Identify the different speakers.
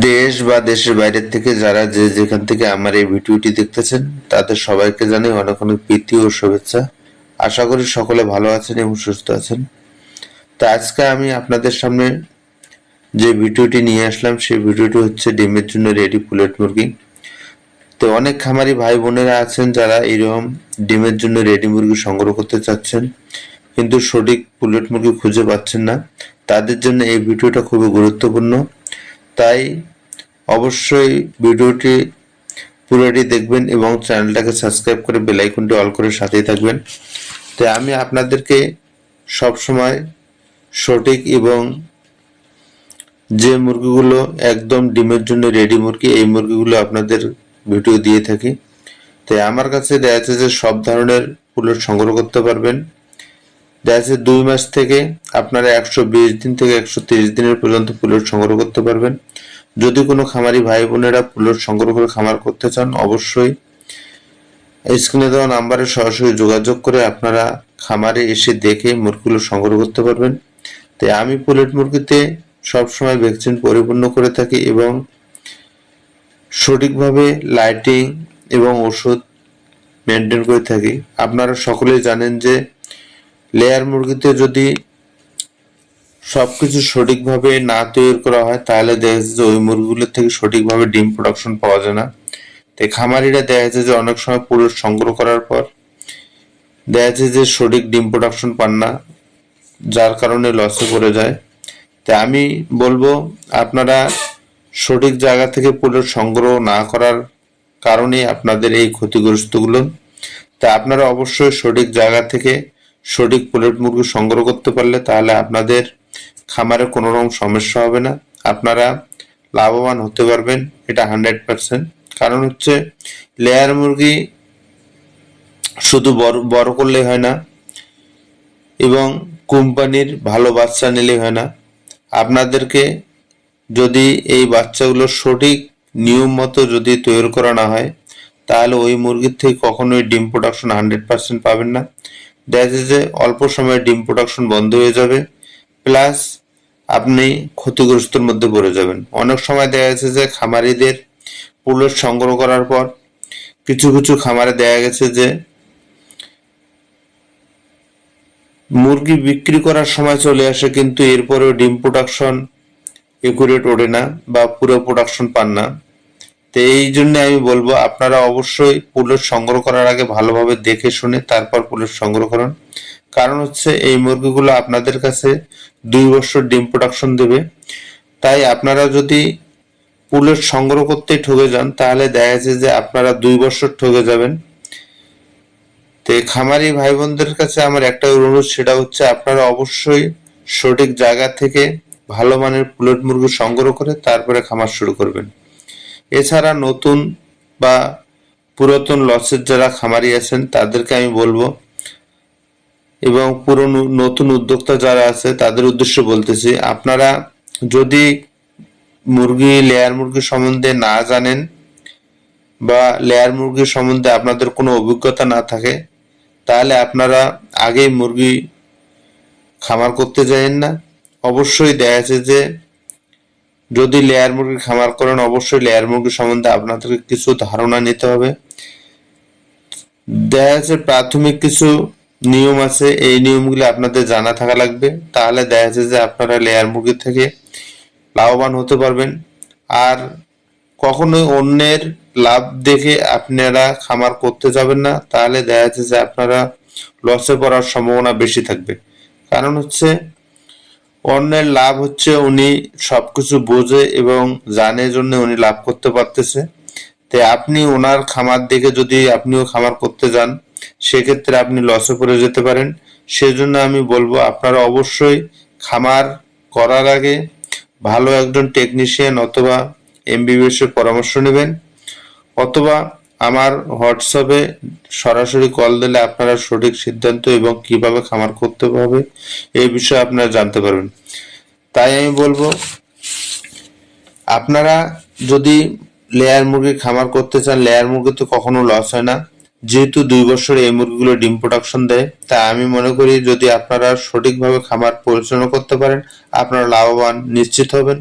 Speaker 1: দেশ বা দেশের বাইরের থেকে যারা যে যেখান থেকে আমার এই ভিডিওটি দেখতেছেন, তাদের সবাইকে জানাই অনেক অনেক প্রীতি ও শুভেচ্ছা। আশা করি সকলে ভালো আছেন এবং সুস্থ আছেন। তো আজকে আমি আপনাদের সামনে যে ভিডিওটি নিয়ে আসলাম, সেই ভিডিওটি হচ্ছে ডিমের জন্য রেডি পুলেট মুরগি। তো অনেক খামারি ভাই বোনেরা আছেন যারা এরকম ডিমের জন্য রেডি মুরগি সংগ্রহ করতে চাচ্ছেন, কিন্তু সঠিক পুলেট মুরগি খুঁজে পাচ্ছেন না। তাদের জন্য এই ভিডিওটা খুবই গুরুত্বপূর্ণ। তাই অবশ্যই ভিডিওটি পুরোটি দেখবেন এবং চ্যানেলটাকে সাবস্ক্রাইব করে বেল আইকনটি অল করে সাথেই থাকবেন। তাই আমি আপনাদেরকে সব সময় সঠিক এবং যে মুরগিগুলো একদম ডিমের জন্য রেডি মুরগি, এই মুরগিগুলো আপনাদের ভিডিও দিয়ে থাকি। তাই আমার কাছে দেখা যাচ্ছে যে সব ধরনের পুলেট সংগ্রহ করতে পারবেন। যাচ্ছে দুই মাস থেকে আপনারা একশো বিশ দিন থেকে একশো তিরিশ দিনের পর্যন্ত পুলেট সংগ্রহ করতে পারবেন। যদি কোনো খামারি ভাই বোনেরা পুলেট সংগ্রহ করে খামার করতে চান, অবশ্যই স্ক্রিনে দেওয়া নাম্বারে সরাসরি যোগাযোগ করে আপনারা খামারে এসে দেখে মুরগিগুলো সংগ্রহ করতে পারবেন। তাই আমি পুলেট মুরগিতে সবসময় ভ্যাকসিন পরিপূর্ণ করে থাকি এবং সঠিকভাবে লাইটিং এবং ওষুধ মেনটেন করে থাকি। আপনারা সকলেই জানেন যে লেয়ার মুরগিতে যদি সবকিছু সঠিকভাবে না তৈরি করা হয়, তাহলে দেখা যাচ্ছে যে ওই মুরগিগুলোর থেকে সঠিকভাবে ডিম প্রোডাকশন পাওয়া যায় না। তাই খামারিরা দেখা যাচ্ছে যে অনেক সময় পুরো সংগ্রহ করার পর দেখা যাচ্ছে যে সঠিক ডিম প্রোডাকশন পান না, যার কারণে লসে পড়ে যায়। তাই আমি বলব, আপনারা সঠিক জায়গা থেকে পুরো সংগ্রহ না করার কারণে আপনাদের এই ক্ষতিগ্রস্তগুলো। তা আপনারা অবশ্যই সঠিক জায়গা থেকে সঠিক পুলেট মুরগি সংগ্রহ করতে পারলে তাহলে আপনাদের খামারে কোনো রকম সমস্যা হবে না। আপনারা লাভবান হতে পারবেন, এটা হান্ড্রেড পার্সেন্ট। কারণ হচ্ছে, লেয়ার মুরগি শুধু বড় বড় করলে হয় না, এবং কোম্পানির ভালো বাচ্চা নিলে হয় না। আপনাদেরকে যদি এই বাচ্চাগুলো সঠিক নিয়ম মতো যদি তৈরি করা না হয়, তাহলে ওই মুরগির থেকে কখনোই ডিম প্রোডাকশন হান্ড্রেড পার্সেন্ট পাবেন না। যে অল্প সময়ে ডিম প্রোডাকশন বন্ধ হয়ে যাবে প্লাস আপনি ক্ষতিগ্রস্তর মধ্যে পড়ে যাবেন। অনেক সময় দেখা যাচ্ছে যে খামারিদের পুলেট সংগ্রহ করার পর কিছু কিছু খামারে দেখা গেছে যে মুরগি বিক্রি করার সময় চলে আসে, কিন্তু এরপরেও ডিম প্রোডাকশন একুরেট ওঠে না বা পুরো প্রোডাকশন পান না। তো এই জন্য আমি বলব, আপনারা অবশ্যই পুলেট সংগ্রহ করার আগে ভালোভাবে দেখে শুনে তারপর পুলেট সংগ্রহ করুন। কারণ হচ্ছে এই মুরগিগুলো আপনাদের কাছে দুই বছর ডিম প্রোডাকশন দেবে। তাই আপনারা যদি পুলেট সংগ্রহ করতে ঠকে যান, তাহলে দেখা যাচ্ছে যে আপনারা দুই বছর ঠকে যাবেন। তো খামারি ভাই বোনদের কাছে আমার একটা অনুরোধ, সেটা হচ্ছে আপনারা অবশ্যই সঠিক জায়গা থেকে ভালো মানের পুলেট মুরগি সংগ্রহ করে তারপরে খামার শুরু করবেন। এছাড়া নতুন বা পুরাতন লসের যারা খামারি আছেন, তাদেরকে আমি বলব এবং পুরনো, নতুন উদ্যোক্তা যারা আছে, তাদের উদ্দেশ্য বলতেছি, আপনারা যদি মুরগি, লেয়ার মুরগি সম্বন্ধে না জানেন বা লেয়ার মুরগি সম্বন্ধে আপনাদের কোনো অভিজ্ঞতা না থাকে, তাহলে আপনারা আগেই মুরগি খামার করতে যাবেন না। অবশ্যই দেখা যাচ্ছে যে যদি লেয়ার মুরগি খামার করেন, অবশ্যই লেয়ার মুরগি সম্বন্ধে আপনাদেরকে কিছু ধারণা নিতে হবে। দেখা যাচ্ছে প্রাথমিক কিছু নিয়ম আছে, এই নিয়মগুলি আপনাদের জানা থাকা লাগবে। তাহলে দেখা যাচ্ছে যে আপনারা লেয়ার মুরগি থেকে লাভবান হতে পারবেন। আর কখনোই অন্যের লাভ দেখে আপনারা খামার করতে যাবেন না। তাহলে দেখা যাচ্ছে যে আপনারা লসে পড়ার সম্ভাবনা বেশি থাকবে। কারণ হচ্ছে অন্যের লাভ হচ্ছে উনি সবকিছু বোঝে এবং জানে জন্য উনি লাভ করতে পারতেছে। তাই আপনি ওনার খামার দেখে যদি আপনিও খামার করতে যান, সেক্ষেত্রে আপনি লসে পড়ে যেতে পারেন। সেজন্য আমি বলব, আপনারা অবশ্যই খামার করার আগে ভালো একজন টেকনিশিয়ান অথবা এমবিবিএস এর পরামর্শ নেবেন। অথবা আমার হোয়াটসঅ্যাপে সরাসরি কল দিলে আপনারা সঠিক সিদ্ধান্ত এবং কীভাবে খামার করতে হবে এই বিষয়ে আপনারা জানতে পারবেন। তাই আমি বলব, আপনারা যদি লেয়ার মুরগির খামার করতে চান, লেয়ার মুরগি তো কখনো লস হয় না। যেহেতু দুই বছর এই মুরগিগুলো ডিম প্রোডাকশন দেয় তাই আমি মনে করি যদি আপনারা সঠিকভাবে খামার পরিচালনা করতে পারেন, আপনারা লাভবান নিশ্চিত হবেন।